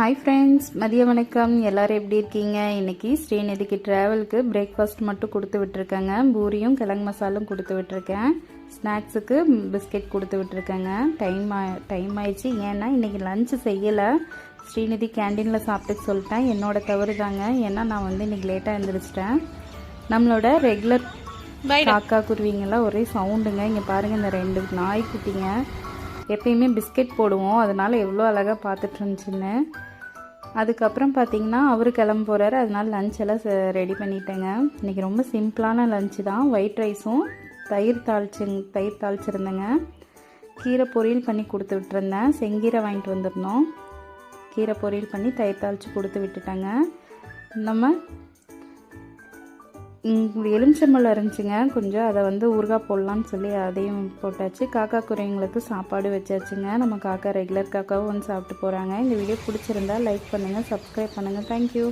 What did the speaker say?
Hi friends மதிய வணக்கம். எல்லாரும் எப்படி இருக்கீங்க? இன்னைக்கு ஸ்ரீநிதிக்கு ட்ராவலுக்கு பிரேக்ஃபாஸ்ட் மட்டும் கொடுத்து விட்டுருக்கேங்க. பூரியும் கிழங்கு மசாலும் கொடுத்து விட்டுருக்கேன். ஸ்நாக்ஸுக்கு பிஸ்கெட் கொடுத்து விட்டுருக்கேங்க. டைம் டைம் ஆயிடுச்சு. ஏன்னா இன்னைக்கு லஞ்சு செய்யலை. ஸ்ரீநிதி கேண்டீனில் சாப்பிட்டு சொல்லிட்டேன். என்னோட தவறு தாங்க. ஏன்னா நான் வந்து இன்னைக்கு லேட்டாக எழுந்திரிச்சிட்டேன் நம்மளோட ரெகுலர் காக்கா குருவிங்கெல்லாம் ஒரே சவுண்டுங்க இங்கே பாருங்கள் இந்த ரெண்டு நாய்க்குட்டிங்க. எப்பயுமே பிஸ்கெட் போடுவோம். அதனால எவ்வளோ அழகாக பார்த்துட்டு இருந்துச்சுன்னு. அதுக்கப்புறம் பார்த்தீங்கன்னா அவர் கிளம்ப போகிறாரு அதனால் லஞ்ச் எல்லாம் ரெடி பண்ணிட்டேங்க. இன்றைக்கி ரொம்ப சிம்பிளான லஞ்சு தான். ஒயிட் ரைஸும் தயிர் தாளிச்சுங் தயிர் தாளிச்சிருந்தேங்க. கீரை பொரியல் பண்ணி கொடுத்து விட்டுருந்தேன். செங்கீரை வாங்கிட்டு வந்திருந்தோம். கீரை பொரியல் பண்ணி தயிர் தாளித்து கொடுத்து விட்டுட்டேங்க. நம்ம எலுமிச்சம்பழம் இருந்துச்சுங்க. கொஞ்சம் அதை வந்து ஊறுகாய் போடலான்னு சொல்லி அதையும் போட்டாச்சு. காக்கா குறைங்களுக்கு சாப்பாடு வச்சாச்சுங்க. நம்ம காக்கா ரெகுலர் காக்காவும் வந்து சாப்பிட்டு போகிறாங்க இந்த வீடியோ பிடிச்சிருந்தா லைக் பண்ணுங்கள் சப்ஸ்கிரைப் பண்ணுங்கள் தேங்க்யூ